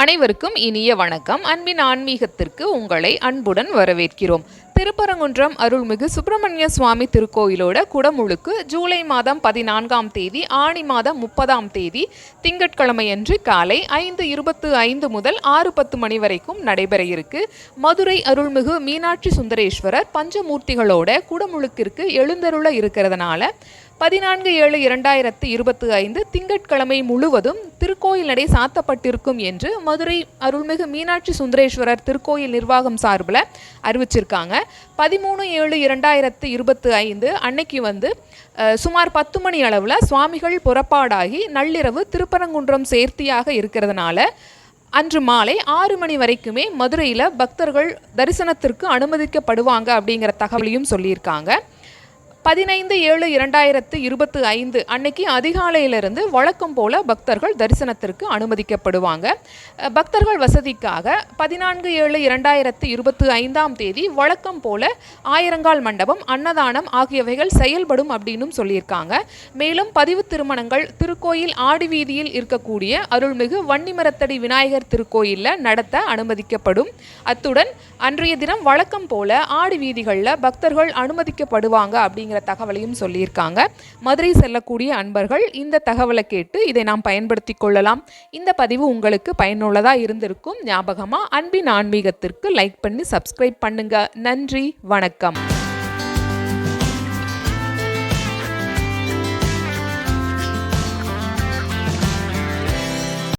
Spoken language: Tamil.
அனைவருக்கும் இனிய வணக்கம். அன்பின் ஆன்மீகத்திற்கு உங்களை அன்புடன் வரவேற்கிறோம். திருப்பரங்குன்றம் அருள்மிகு சுப்பிரமணிய சுவாமி திருக்கோயிலோட குடமுழுக்கு ஜூலை மாதம் பதினான்காம் தேதி ஆணி மாதம் முப்பதாம் தேதி திங்கட்கிழமையன்று காலை ஐந்து இருபத்து ஐந்து முதல் ஆறு பத்து மணி வரைக்கும் நடைபெற இருக்கு. மதுரை அருள்மிகு மீனாட்சி சுந்தரேஸ்வரர் பஞ்சமூர்த்திகளோட குடமுழுக்கிற்கு எழுந்தருள இருக்கிறதுனால பதினான்கு ஏழு இரண்டாயிரத்து இருபத்தி ஐந்து திங்கட்கிழமை முழுவதும் திருக்கோயில் நடை சாத்தப்பட்டிருக்கும் என்று மதுரை அருள்மிகு மீனாட்சி சுந்தரேஸ்வரர் திருக்கோயில் நிர்வாகம் சார்பில் அறிவிச்சிருக்காங்க. பதிமூணு ஏழு இரண்டாயிரத்து இருபத்தி ஐந்து அன்னைக்கு வந்து சுமார் பத்து மணி அளவில் சுவாமிகள் புறப்பாடாகி நள்ளிரவு திருப்பரங்குன்றம் சேர்த்தியாக இருக்கிறதுனால அன்று மாலை ஆறு மணி வரைக்குமே மதுரையில் பக்தர்கள் தரிசனத்திற்கு அனுமதிக்கப்படுவாங்க அப்படிங்கிற தகவலையும் சொல்லியிருக்காங்க. பதினைந்து ஏழு இரண்டாயிரத்து இருபத்து ஐந்து அன்னைக்கு அதிகாலையிலிருந்து வழக்கம் போல பக்தர்கள் தரிசனத்திற்கு அனுமதிக்கப்படுவாங்க. பக்தர்கள் வசதிக்காக பதினான்கு ஏழு இரண்டாயிரத்து இருபத்து ஐந்தாம் தேதி வழக்கம் போல ஆயிரங்கால் மண்டபம் அன்னதானம் ஆகியவைகள் செயல்படும் அப்படின்னும் சொல்லியிருக்காங்க. மேலும் பதிவு திருமணங்கள் திருக்கோயில் ஆடி வீதியில் இருக்கக்கூடிய அருள்மிகு வன்னிமரத்தடி விநாயகர் திருக்கோயிலில் நடத்த அனுமதிக்கப்படும். அத்துடன் அன்றைய தினம் வழக்கம் போல ஆடி வீதிகளில் பக்தர்கள் அனுமதிக்கப்படுவாங்க அப்படிங்கிற தகவலையும் சொல்லியிருக்காங்க. மதுரை செல்லக்கூடிய அன்பர்கள் இந்த தகவலை கேட்டு இதை நாம் பயன்படுத்தி கொள்ளலாம். இந்த பதிவு உங்களுக்கு பயனுள்ளதாக இருந்திருக்கும். ஞாபகமாக அன்பின் ஆன்மீகத்திற்கு லைக் பண்ணி சப்ஸ்கிரைப் பண்ணுங்க. நன்றி வணக்கம்.